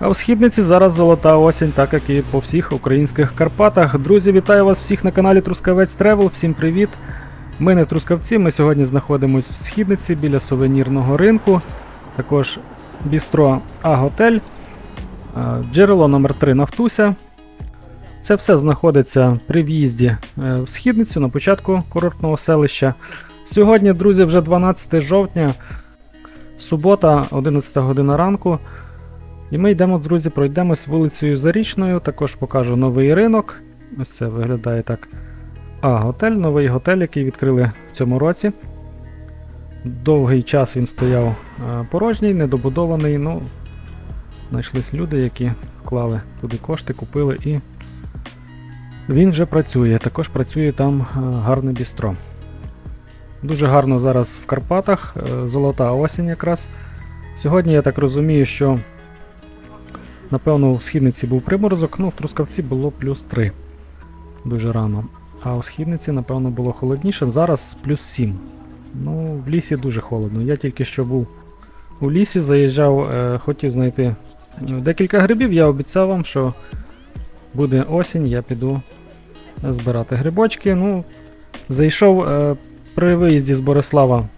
А у східниці зараз золота осінь, так як і по всіх українських Карпатах. Друзі, вітаю вас всіх на каналі Трускавець Тревел. Всім привіт! Ми не трускавці. Ми сьогодні знаходимося в східниці біля сувенірного ринку. Також бістро А-Готель, джерело номер 3 Нафтуся. Це все знаходиться при в'їзді е, в східницю на початку курортного селища. Сьогодні, друзі, вже 12 жовтня, субота, 11 година ранку. І ми йдемо, друзі, пройдемось вулицею Зарічною. Також покажу новий ринок. Ось це виглядає так. А, готель, новий готель, який відкрили в цьому році. Довгий час він стояв е, порожній, недобудований. Ну, знайшлись люди, які вклали туди кошти, купили і він вже працює. Також працює там е, гарне бістро. Дуже гарно зараз в Карпатах, е, золота осінь якраз. Сьогодні я так розумію, що напевно у східниці був приморозок, ну в Трускавці було плюс 3 дуже рано. А у східниці, напевно, було холодніше. Зараз плюс 7. Ну, в лісі дуже холодно. Я тільки що був у лісі, заїжджав, е, хотів знайти е, декілька грибів. Я обіцяв вам, що буде осінь, я піду збирати грибочки. Ну, зайшов е, при виїзді з Борислава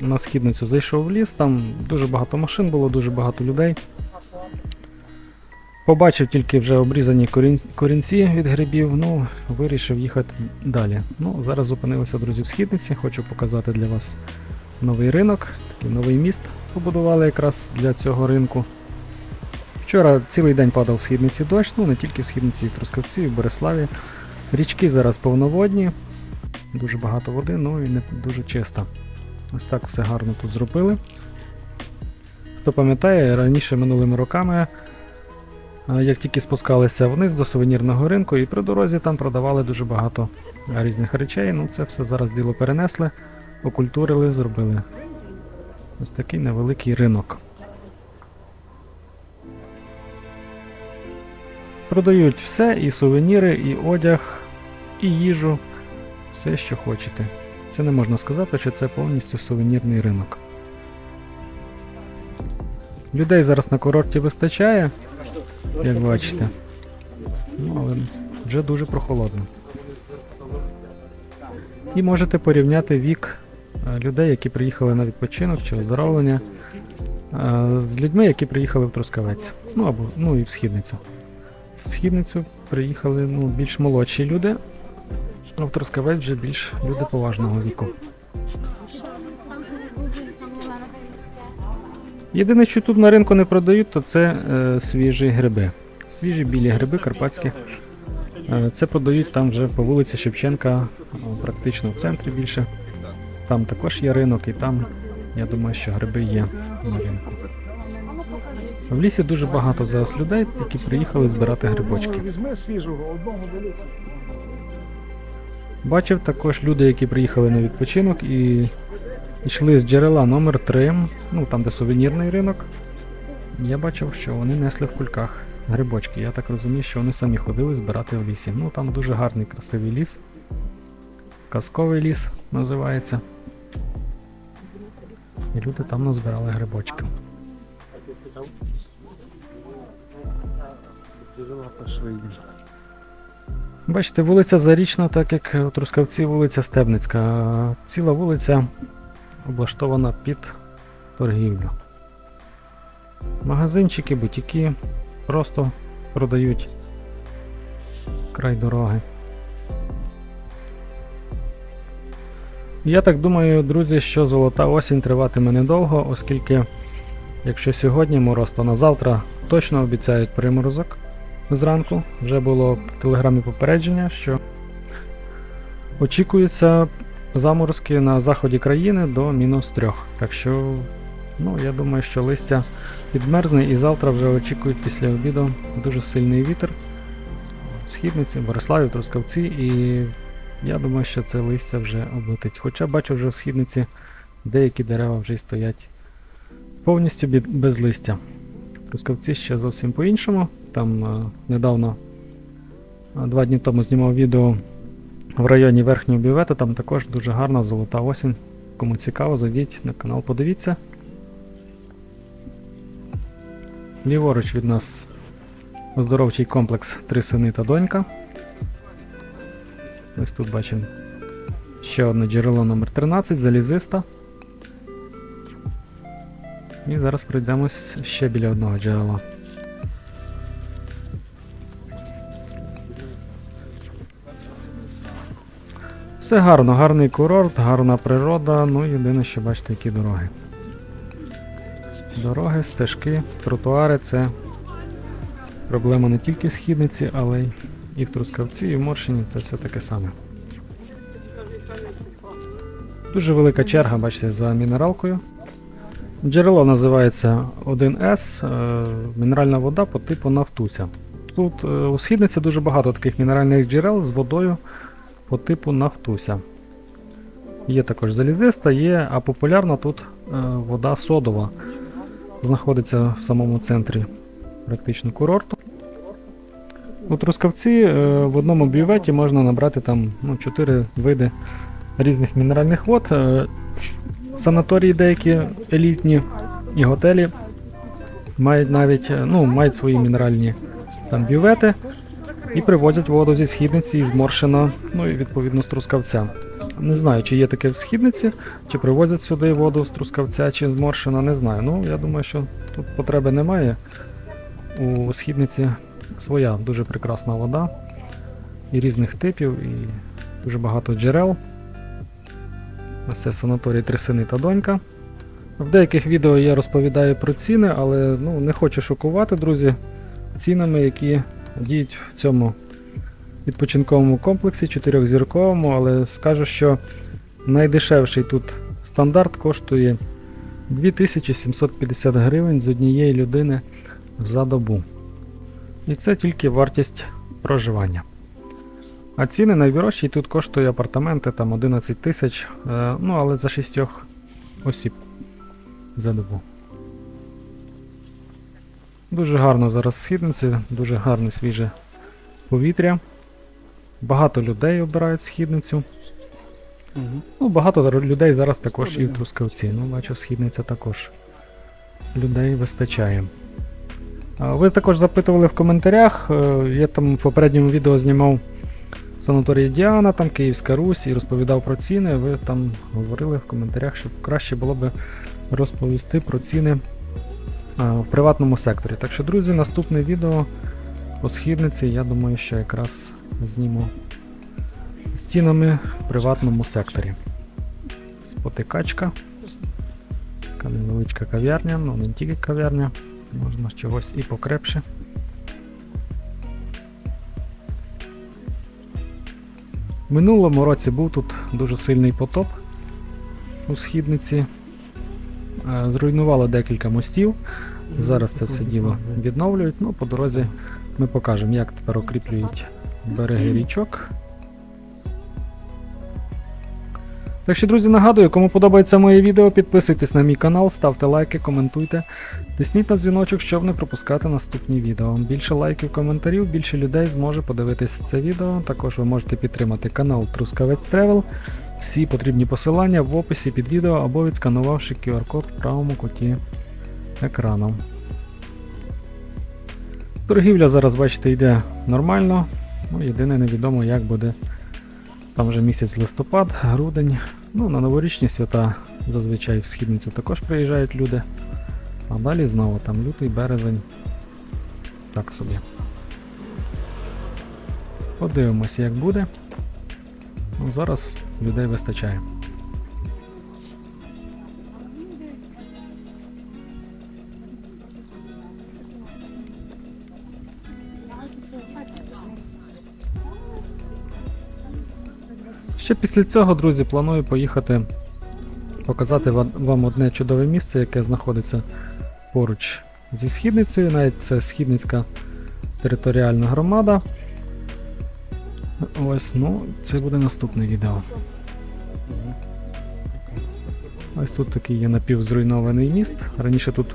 на східницю, зайшов в ліс, там дуже багато машин було, дуже багато людей. Побачив тільки вже обрізані корінці від грибів, ну, вирішив їхати далі. Ну, зараз зупинилися, друзі, в східниці. Хочу показати для вас новий ринок, такий новий міст побудували якраз для цього ринку. Вчора цілий день падав в східниці дощ, ну не тільки в східниці, і в Трускавці, і в Бориславі. Річки зараз повноводні, дуже багато води, ну і не дуже чисто. Ось так все гарно тут зробили. Хто пам'ятає, раніше минулими роками, як тільки спускалися вниз до сувенірного ринку, і при дорозі там продавали дуже багато різних речей. Ну це все зараз діло перенесли, окультурили, зробили. Ось такий невеликий ринок. Продають все, і сувеніри, і одяг, і їжу, все, що хочете. Це не можна сказати, що це повністю сувенірний ринок. Людей зараз на курорті вистачає, як бачите. Ну, але вже дуже прохолодно. І можете порівняти вік е, людей, які приїхали на відпочинок чи оздоровлення, е, з людьми, які приїхали в Трускавець. Ну або ну і в східницю. В східницю приїхали ну, більш молодші люди, а в Трускавець вже більш люди поважного віку. Єдине, що тут на ринку не продають, то це е, свіжі гриби. Свіжі білі гриби карпатські. Е, це продають там вже по вулиці Шевченка, е, практично в центрі більше. Там також є ринок, і там, я думаю, що гриби є на ринку. В лісі дуже багато зараз людей, які приїхали збирати грибочки. Бачив також люди, які приїхали на відпочинок і йшли з джерела номер 3 ну там де сувенірний ринок. Я бачив, що вони несли в кульках грибочки. Я так розумію, що вони самі ходили збирати в лісі. Ну там дуже гарний красивий ліс. Казковий ліс називається. І люди там назбирали грибочки. Бачите, вулиця Зарічна, так як у Трускавці вулиця Стебницька. Ціла вулиця облаштована під торгівлю. Магазинчики, бутіки просто продають край дороги. Я так думаю, друзі, що золота осінь триватиме недовго, оскільки якщо сьогодні мороз, то на завтра точно обіцяють приморозок зранку. Вже було в телеграмі попередження, що очікуються заморозки на заході країни до мінус 3. Так що, ну, я думаю, що листя підмерзне і завтра вже очікують після обіду дуже сильний вітер в східниці, Бориславі, Трускавці, і я думаю, що це листя вже облетить. Хоча бачу вже в східниці деякі дерева вже стоять повністю без листя. Трускавці ще зовсім по-іншому. Там е, недавно, е, два дні тому знімав відео в районі Верхнього Бювета, там також дуже гарна золота осінь. Кому цікаво, зайдіть на канал, подивіться. Ліворуч від нас оздоровчий комплекс Три сини та донька. Ось тут бачимо ще одне джерело номер 13 залізиста. І зараз пройдемось ще біля одного джерела. Все гарно, гарний курорт, гарна природа, ну єдине, що бачите, які дороги. Дороги, стежки, тротуари це проблема не тільки в східниці, але й і в Трускавці, і в Моршині це все таке саме. Дуже велика черга, бачите, за мінералкою. Джерело називається 1С, е, мінеральна вода по типу Нафтуся. Тут е, у східниці дуже багато таких мінеральних джерел з водою по типу Нафтуся. Є також залізиста, є, а популярна тут е, вода содова. Знаходиться в самому центрі практично курорту. У Трускавці е, в одному бюветі можна набрати там ну, 4 види різних мінеральних вод. Е, санаторії деякі елітні і готелі мають навіть ну, мають свої мінеральні там бювети і привозять воду зі східниці і зморшена, ну і відповідно з Трускавця. Не знаю, чи є таке в східниці, чи привозять сюди воду з Трускавця, чи зморшена, не знаю. Ну, я думаю, що тут потреби немає. У східниці своя дуже прекрасна вода і різних типів, і дуже багато джерел. Ось це санаторій Трисини та донька. В деяких відео я розповідаю про ціни, але ну, не хочу шокувати, друзі, цінами, які діють в цьому відпочинковому комплексі чотирьохзірковому, але скажу, що найдешевший тут стандарт коштує 2750 гривень з однієї людини за добу. І це тільки вартість проживання. А ціни найдорожчі тут коштує апартаменти там 11 тисяч, е, ну але за шістьох осіб за добу. Дуже гарно зараз в східниці, дуже гарне свіже повітря. Багато людей обирають східницю. Ну, багато людей зараз також і в Трускавці. Ну, бачу, східниця також людей вистачає. Ви також запитували в коментарях. е, Я там в попередньому відео знімав санаторій Діана, там Київська Русь і розповідав про ціни. Ви там говорили в коментарях, що краще було би розповісти про ціни в приватному секторі. Так що, друзі, наступне відео по східниці, я думаю, що якраз зніму з цінами в приватному секторі. Спотикачка. Така невеличка кав'ярня, ну не тільки кав'ярня, можна чогось і покрепше. Минулому році був тут дуже сильний потоп у східниці. Е, Зруйнувало декілька мостів. Зараз це все діло відновлюють. Ну, по дорозі ми покажемо, як тепер укріплюють береги річок. Так що, друзі, нагадую, кому подобається моє відео, підписуйтесь на мій канал, ставте лайки, коментуйте, тисніть на дзвіночок, щоб не пропускати наступні відео. Більше лайків, коментарів, більше людей зможе подивитись це відео. Також ви можете підтримати канал Трускавець Тревел. Всі потрібні посилання в описі під відео або відсканувавши QR-код в правому куті екрану. Торгівля зараз, бачите, йде нормально. Ну, єдине невідомо, як буде там вже місяць листопад, грудень. Ну, на новорічні свята зазвичай в східницю також приїжджають люди. А далі знову там лютий, березень. Так собі. Подивимося, як буде. Ну, зараз людей вистачає. Ще після цього, друзі, планую поїхати показати вам одне чудове місце, яке знаходиться поруч зі східницею. Навіть це східницька територіальна громада. Ось, ну, це буде наступне відео. Ось тут такий є напівзруйнований міст. Раніше тут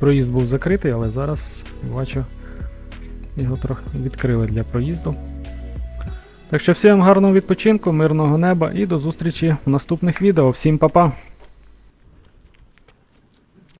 проїзд був закритий, але зараз бачу, його трохи відкрили для проїзду. Так що всім гарного відпочинку, мирного неба і до зустрічі в наступних відео. Всім па-па!